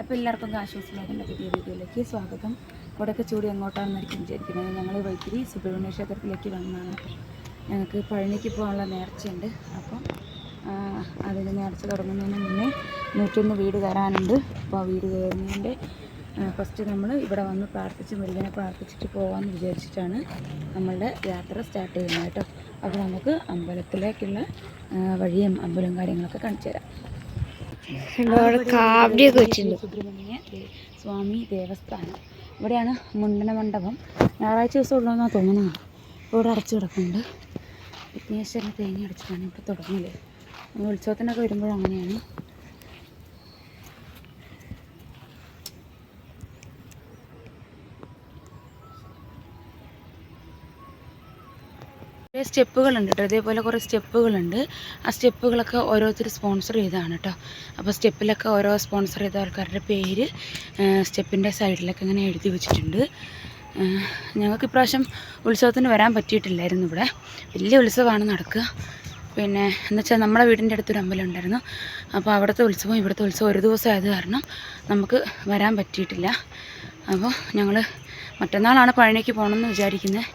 അപ്പോൾ എല്ലാവർക്കും ആശ്വാസം വ്ളോഗിന്റെ പുതിയ വീഡിയോയിലേക്ക് സ്വാഗതം. ഇവിടെയൊക്കെ ചൂടി എങ്ങോട്ടാണെന്നായിരിക്കും വിചാരിക്കുന്നത്. ഞങ്ങൾ വൈത്തിരി സുബ്രഹ്മണ്യ ക്ഷേത്രത്തിലേക്ക് വന്നതാണ്. ഞങ്ങൾക്ക് പഴനിക്ക് പോകാനുള്ള നേർച്ചയുണ്ട്. അപ്പം അതിന്റെ നേർച്ച തുടങ്ങുന്നതിന് മുന്നേ നൂറ്റൊന്ന് വീട് കയറാനുണ്ട് അപ്പോൾ വീട് കയറുന്നതിന്റെ ഫസ്റ്റ് നമ്മൾ ഇവിടെ വന്ന് പ്രാർത്ഥിച്ച് മുരുകനെ പ്രാർത്ഥിച്ചിട്ട് പോകാമെന്ന് വിചാരിച്ചിട്ടാണ് നമ്മളുടെ യാത്ര സ്റ്റാർട്ട് ചെയ്യുന്നത് കേട്ടോ. അപ്പോൾ നമുക്ക് അമ്പലത്തിലേക്കുള്ള വഴിയും അമ്പലവും കാര്യങ്ങളൊക്കെ കാണിച്ചു തരാം. കാവടിയൊക്കെ വെച്ചിട്ടുണ്ട് സുബ്രഹ്മണ്യ സ്വാമി ദേവസ്ഥാനം. ഇവിടെയാണ് മുണ്ടന മണ്ഡപം. ഞായറാഴ്ച ദിവസം ഉള്ളതെന്നാണ് തോന്നുന്നത് ഇവിടെ അടച്ചു കിടക്കുന്നുണ്ട് വിഘ്നേശ്വരൻ തേങ്ങ അടച്ചിട്ടാണ് ഇവിടെ തുടങ്ങൽ. നമ്മൾ ഉത്സവത്തിനൊക്കെ വരുമ്പോഴും അങ്ങനെയാണ് സ്റ്റെപ്പുകളുണ്ട് കേട്ടോ. ഇതേപോലെ കുറേ സ്റ്റെപ്പുകളുണ്ട്. ആ സ്റ്റെപ്പുകളൊക്കെ ഓരോരുത്തർ സ്പോൺസർ ചെയ്തതാണ് കേട്ടോ. അപ്പോൾ സ്റ്റെപ്പിലൊക്കെ ഓരോ സ്പോൺസർ ചെയ്ത ആൾക്കാരുടെ പേര് സ്റ്റെപ്പിന്റെ സൈഡിലൊക്കെ ഇങ്ങനെ എഴുതി വെച്ചിട്ടുണ്ട്. ഞങ്ങൾക്ക് ഇപ്രാവശ്യം ഉത്സവത്തിന് വരാൻ പറ്റിയിട്ടില്ലായിരുന്നു ഇവിടെ. വലിയ ഉത്സവമാണ് നടക്കുക. പിന്നെ എന്ന് വെച്ചാൽ നമ്മുടെ വീടിന്റെ അടുത്തൊരു അമ്പലം ഉണ്ടായിരുന്നു. അപ്പോൾ അവിടുത്തെ ഉത്സവം ഇവിടുത്തെ ഉത്സവം ഒരു ദിവസം ആയത് കാരണം നമുക്ക് വരാൻ പറ്റിയിട്ടില്ല. അപ്പോൾ ഞങ്ങൾ മറ്റന്നാളാണ് പഴനിക്ക് പോകണമെന്ന് വിചാരിക്കുന്നത്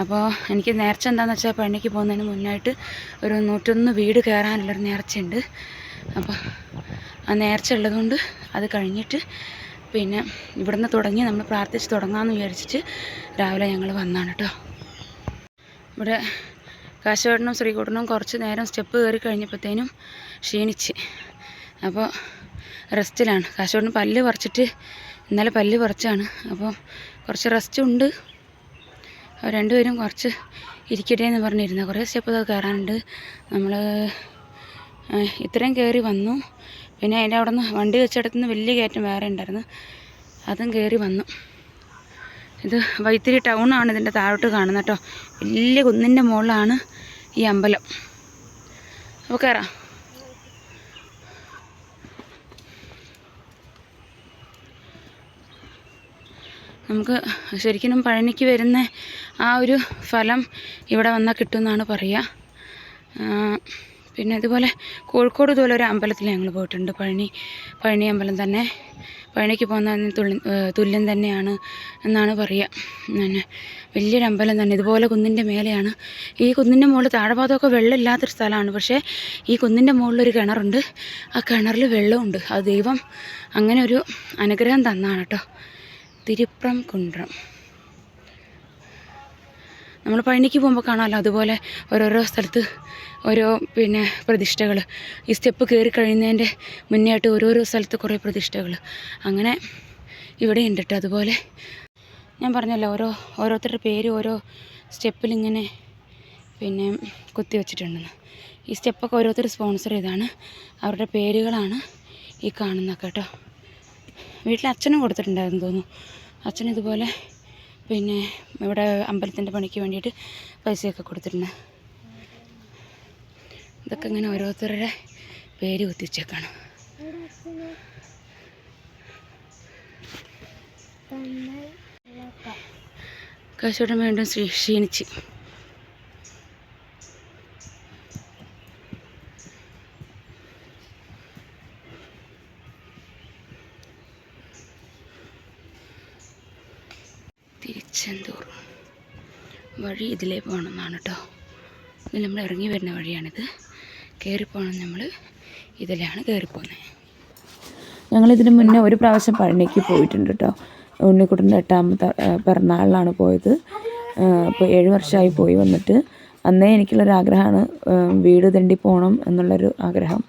അപ്പോൾ എനിക്ക് നേർച്ച എന്താണെന്ന് വെച്ചാൽ പണിക്ക് പോകുന്നതിന് മുന്നായിട്ട് ഒരു നൂറ്റൊന്ന് വീട് കയറാനുള്ളൊരു നേർച്ചയുണ്ട്. അപ്പോൾ ആ നേർച്ച ഉള്ളതുകൊണ്ട് അത് കഴിഞ്ഞിട്ട് പിന്നെ ഇവിടുന്ന് തുടങ്ങി നമ്മൾ പ്രാർത്ഥിച്ച് തുടങ്ങാമെന്ന് വിചാരിച്ചിട്ട് രാവിലെ ഞങ്ങൾ വന്നാണ് കേട്ടോ. ഇവിടെ കാശവേട്ടനും ശ്രീകൂട്ടനും കുറച്ച് നേരം സ്റ്റെപ്പ് കയറി കഴിഞ്ഞപ്പോഴത്തേനും ക്ഷീണിച്ച്. അപ്പോൾ റെസ്റ്റിലാണ്. കാശവേട്ടൻ പല്ല് പറിച്ചിട്ട് ഇന്നലെ പല്ല് പറിച്ചാണ്. അപ്പോൾ കുറച്ച് റെസ്റ്റ് ഉണ്ട്. രണ്ടുപേരും കുറച്ച് ഇരിക്കട്ടെ എന്ന് പറഞ്ഞിരുന്നു. കുറേ സ്റ്റെപ്പ് ഇതൊക്കെ കയറാനുണ്ട്. നമ്മൾ ഇത്രയും കയറി വന്നു. പിന്നെ അതിന്റെ അവിടെ നിന്ന് വണ്ടി വെച്ചിടത്തു നിന്ന് വലിയ കയറ്റം വേറെ ഉണ്ടായിരുന്നു. അതും കയറി വന്നു. ഇത് വൈത്തിരി ടൗണാണ് ഇതിന്റെ താഴോട്ട് കാണുന്നത് കേട്ടോ. വലിയ കുന്നിന്റെ മുകളിലാണ് ഈ അമ്പലം. അപ്പോൾ കയറാം നമുക്ക് ശരിക്കും പഴനിക്ക് വരുന്ന ആ ഒരു ഫലം ഇവിടെ വന്നാൽ കിട്ടുമെന്നാണ് പറയുക. പിന്നെ അതുപോലെ കോഴിക്കോട് ഇതുപോലെ ഒരു അമ്പലത്തിൽ ഞങ്ങൾ പോയിട്ടുണ്ട്. പഴനി പഴനി അമ്പലം തന്നെ. പഴനിക്ക് പോകുന്ന തുള്ളി തുല്യം തന്നെയാണ് എന്നാണ് പറയുക. പിന്നെ വലിയൊരു അമ്പലം തന്നെ. ഇതുപോലെ കുന്നിന്റെ മേലെയാണ്. ഈ കുന്നിന്റെ മുകളിൽ താഴെഭാഗത്തൊക്കെ വെള്ളമില്ലാത്തൊരു സ്ഥലമാണ്. പക്ഷേ ഈ കുന്നിന്റെ മുകളിലൊരു കിണറുണ്ട്. ആ കിണറിൽ വെള്ളമുണ്ട്. അത് ദൈവം അങ്ങനെ ഒരു അനുഗ്രഹം തന്നാണ് കേട്ടോ. തിരുപ്രം കുണ്ട്രം. നമ്മൾ പഴനിക്ക് പോകുമ്പോൾ കാണാമല്ലോ. അതുപോലെ ഓരോരോ സ്ഥലത്ത് ഓരോ പിന്നെ പ്രതിഷ്ഠകൾ ഈ സ്റ്റെപ്പ് കയറി കഴിയുന്നതിന്റെ മുന്നേ ആയിട്ട് ഓരോരോ സ്ഥലത്ത് കുറേ പ്രതിഷ്ഠകൾ അങ്ങനെ ഇവിടെ ഉണ്ട് കേട്ടോ അതുപോലെ ഞാൻ പറഞ്ഞല്ലോ ഓരോ ഓരോരുത്തരുടെ പേര് ഓരോ സ്റ്റെപ്പിലിങ്ങനെ പിന്നെ കുത്തി വെച്ചിട്ടുണ്ടെന്ന്. ഈ സ്റ്റെപ്പൊക്കെ ഓരോരുത്തർ സ്പോൺസർ ചെയ്താണ്. അവരുടെ പേരുകളാണ് ഈ കാണുന്നതൊക്കെ കേട്ടോ വീട്ടിൽ അച്ഛനും കൊടുത്തിട്ടുണ്ടായിരുന്നു തോന്നുന്നു. അച്ഛൻ ഇതുപോലെ പിന്നെ ഇവിടെ അമ്പലത്തിന്റെ പണിക്ക് വേണ്ടിയിട്ട് പൈസയൊക്കെ കൊടുത്തിട്ടുണ്ട് ഇതൊക്കെ ഇങ്ങനെ ഓരോരുത്തരുടെ പേര് കുത്തിച്ചേക്കാണ് കാശോടം വീണ്ടും ക്ഷീണിച്ച്. വഴി ഇതിലേ പോകണമെന്നാണ് കേട്ടോ. ഇനി നമ്മൾ ഇറങ്ങി വരുന്ന വഴിയാണിത്. കയറിപ്പോകണം നമ്മൾ. ഇതിലാണ് കയറിപ്പോകുന്നത് ഞങ്ങളിതിന് മുന്നേ ഒരു പ്രാവശ്യം പഴനിക്ക് പോയിട്ടുണ്ട് കേട്ടോ. ഉണ്ണിക്കുട്ടന്റെ എട്ടാമത്തെ പിറന്നാളിലാണ് പോയത്. ഇപ്പോൾ ഏഴ് വർഷമായി പോയി വന്നിട്ട്. അന്നേ എനിക്കുള്ളൊരാഗ്രഹമാണ് വീട് തെണ്ടി പോകണം എന്നുള്ളൊരു ആഗ്രഹം.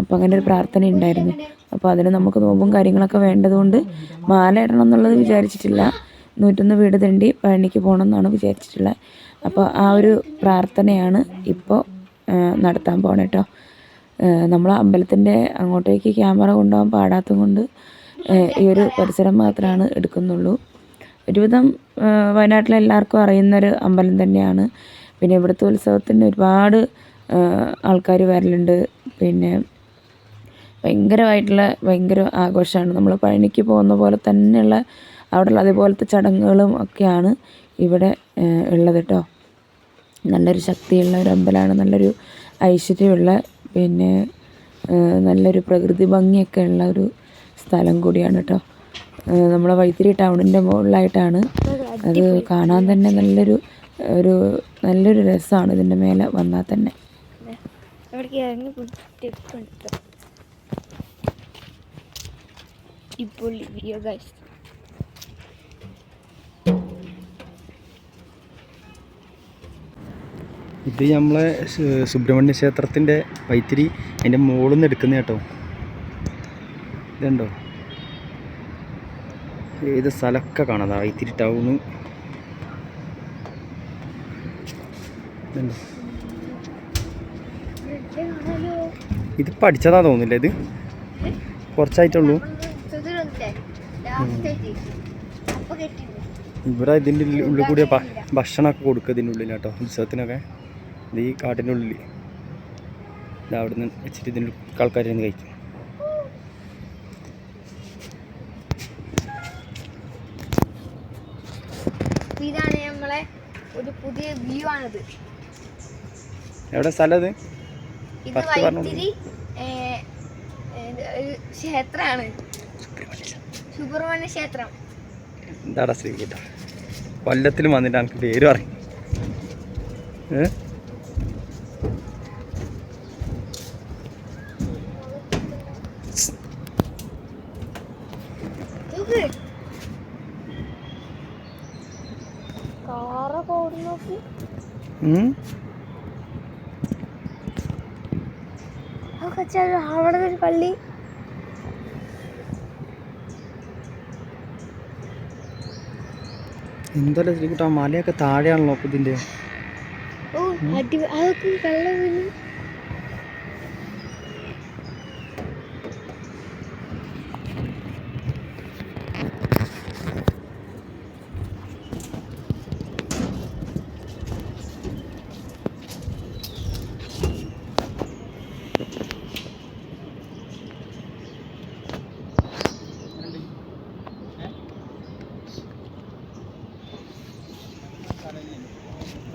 അപ്പോൾ അങ്ങനെ ഒരു പ്രാർത്ഥന ഉണ്ടായിരുന്നു. അപ്പോൾ അതിന് നമുക്ക് നോമ്പും കാര്യങ്ങളൊക്കെ വേണ്ടതുകൊണ്ട് മാല ഇടണം എന്നുള്ളത് വിചാരിച്ചിട്ടില്ല. നൂറ്റൊന്ന് വീട് തെണ്ടി പഴനിക്ക് പോകണം എന്നാണ് വിചാരിച്ചിട്ടുള്ളത് അപ്പോൾ ആ ഒരു പ്രാർത്ഥനയാണ് ഇപ്പോൾ നടത്താൻ പോകണം കേട്ടോ നമ്മൾ അമ്പലത്തിന്റെ അങ്ങോട്ടേക്ക് ക്യാമറ കൊണ്ടുപോകാൻ പാടാത്തത് കൊണ്ട് ഈ ഒരു പരിസരം മാത്രമാണ് എടുക്കുന്നുള്ളൂ. ഒരുവിധം വയനാട്ടിലെ എല്ലാവർക്കും അറിയുന്നൊരു അമ്പലം തന്നെയാണ്. പിന്നെ ഇവിടുത്തെ ഉത്സവത്തിന് ഒരുപാട് ആൾക്കാർ വരലുണ്ട്. പിന്നെ ഭയങ്കരമായിട്ടുള്ള ഭയങ്കര ആഘോഷമാണ് നമ്മൾ പഴനിക്ക് പോകുന്ന പോലെ തന്നെയുള്ള അവിടെയുള്ള അതുപോലത്തെ ചടങ്ങുകളും ഒക്കെയാണ് ഇവിടെ ഉള്ളത് കേട്ടോ നല്ലൊരു ശക്തിയുള്ള ഒരു അമ്പലമാണ് നല്ലൊരു ഐശ്വര്യമുള്ള പിന്നെ നല്ലൊരു പ്രകൃതി ഭംഗിയൊക്കെ ഉള്ള ഒരു സ്ഥലം കൂടിയാണ് കേട്ടോ നമ്മളെ വൈത്തിരി ടൗണിന്റെ മുകളിലായിട്ടാണ് അത് കാണാൻ തന്നെ നല്ലൊരു ഒരു നല്ലൊരു രസമാണ് ഇതിന്റെ മേലെ വന്നാൽ തന്നെ. ഇപ്പോൾ ഇത് നമ്മളെ സുബ്രഹ്മണ്യ ക്ഷേത്രത്തിന്റെ വൈത്തിരി അതിന്റെ മുകളിൽ നിന്ന് എടുക്കുന്ന കേട്ടോ. ഇതുണ്ടോ? ഏത് സ്ഥലമൊക്കെ കാണാം. വൈത്തിരി ടൗണ്. ഇത് പഠിച്ചതാ തോന്നില്ല ഇത്. കുറച്ചായിട്ടുള്ളൂ. ഇവിടെ ഇതിന്റെ ഉള്ളിൽ കൂടിയ ഭക്ഷണമൊക്കെ കൊടുക്കുക ഇതിന്റെ ഉള്ളിൽ കേട്ടോ ഉത്സവത്തിനൊക്കെ. ഇത് ഈ കാടിന്റെ ഉള്ളിൽ ഇത് അവിടെ നിന്ന് വെച്ചിട്ട് ഇതിന്റെ ആൾക്കാർ നിന്ന് കഴിക്കും. ഇതാണ് നമ്മളെ ഒരു പുതിയ വ്യൂ ആണിത്. എവിടെ സ്ഥലം ഇത് വൈത്തിരി ക്ഷേത്രമാണ്. സുബ്രഹ്മണ്യ ക്ഷേത്രം. എന്താടാ ശ്രീകുട്ട കൊല്ലത്തിൽ വന്നിട്ട് എനിക്ക് പേര് പറയും ഏ നോക്ക് കാറ പോടും നോക്ക് ഉം? അതൊക്കെ വെച്ചാൽ അവിടെ ഒരു പള്ളി. എന്തല്ലേ ശ്രീകുട്ടാ മലയൊക്കെ താഴെയാണല്ലോ ഇതിന്റെ അതൊക്കെ വെള്ളം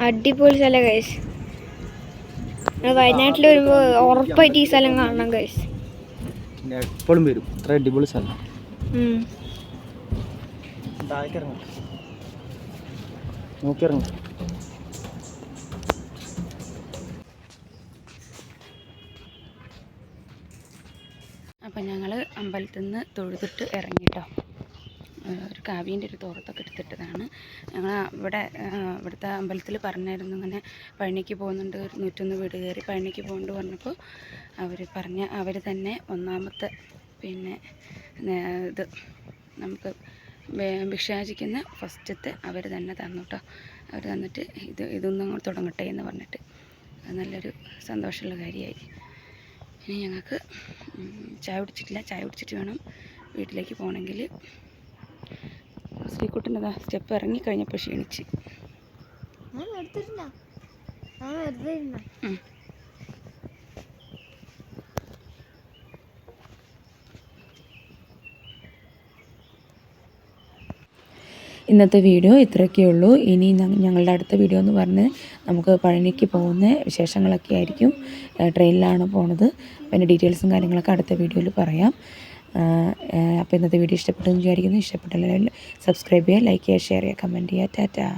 അടിപൊളി സ്ഥലം ഗൈസ് വയനാട്ടിൽ വരുമ്പോൾ ഉറപ്പായിട്ട് ഈ സ്ഥലം കാണണം കഴിച്ചു എപ്പോഴും വരും. ഇത്ര അടിപൊളി സ്ഥലം. നോക്കിയിറങ്ങും. അപ്പം ഞങ്ങൾ അമ്പലത്തിൽ നിന്ന് തൊഴുതിട്ട് ഇറങ്ങിട്ടോ. ഒരു കാവ്യന്റെ ഒരു തോർത്തൊക്കെ എടുത്തിട്ടതാണ്. ഞങ്ങൾ ഇവിടെ ഇവിടുത്തെ അമ്പലത്തിൽ പറഞ്ഞായിരുന്നു ഇങ്ങനെ പഴനിക്ക് പോകുന്നുണ്ട് നൂറ്റൊന്ന് വീട് കയറി പഴനിക്ക് പോകുന്നുണ്ട് പറഞ്ഞപ്പോൾ അവർ പറഞ്ഞ അവർ തന്നെ ഒന്നാമത്തെ പിന്നെ ഇത് നമുക്ക് ഭിക്ഷാചിക്കുന്ന ഫസ്റ്റത്തെ അവർ തന്നെ തന്നു കേട്ടോ അവർ തന്നിട്ട് ഇത് ഇതൊന്നും അങ്ങോട്ട് തുടങ്ങട്ടെ എന്ന് പറഞ്ഞിട്ട്. നല്ലൊരു സന്തോഷമുള്ള കാര്യമായി. ഇനി ഞങ്ങൾക്ക് ചായ കുടിച്ചിട്ടില്ല. ചായ കുടിച്ചിട്ട് വേണം വീട്ടിലേക്ക് പോകണമെങ്കിൽ. ശ്രീകുട്ടന്റെതാ സ്റ്റെപ്പ് ഇറങ്ങിക്കഴിഞ്ഞപ്പോൾ ക്ഷീണിച്ച്. ഇന്നത്തെ വീഡിയോ ഇത്രയൊക്കെ ഉള്ളൂ. ഇനി ഞങ്ങളുടെ അടുത്ത വീഡിയോ എന്ന് പറഞ്ഞ് നമുക്ക് പഴനിക്ക് പോകുന്ന വിശേഷങ്ങളൊക്കെ ആയിരിക്കും. ട്രെയിനിലാണ് പോണത്. പിന്നെ ഡീറ്റെയിൽസും കാര്യങ്ങളൊക്കെ അടുത്ത വീഡിയോയിൽ പറയാം. അപ്പോൾ ഇന്നത്തെ വീഡിയോ ഇഷ്ടപ്പെട്ടെന്ന് വിചാരിക്കുന്നു. ഇഷ്ടപ്പെട്ടെല്ലാം സബ്സ്ക്രൈബ് ചെയ്യുക ലൈക്ക് ചെയ്യുക ഷെയർ ചെയ്യുക കമന്റ് ചെയ്യുക. ടാറ്റാ.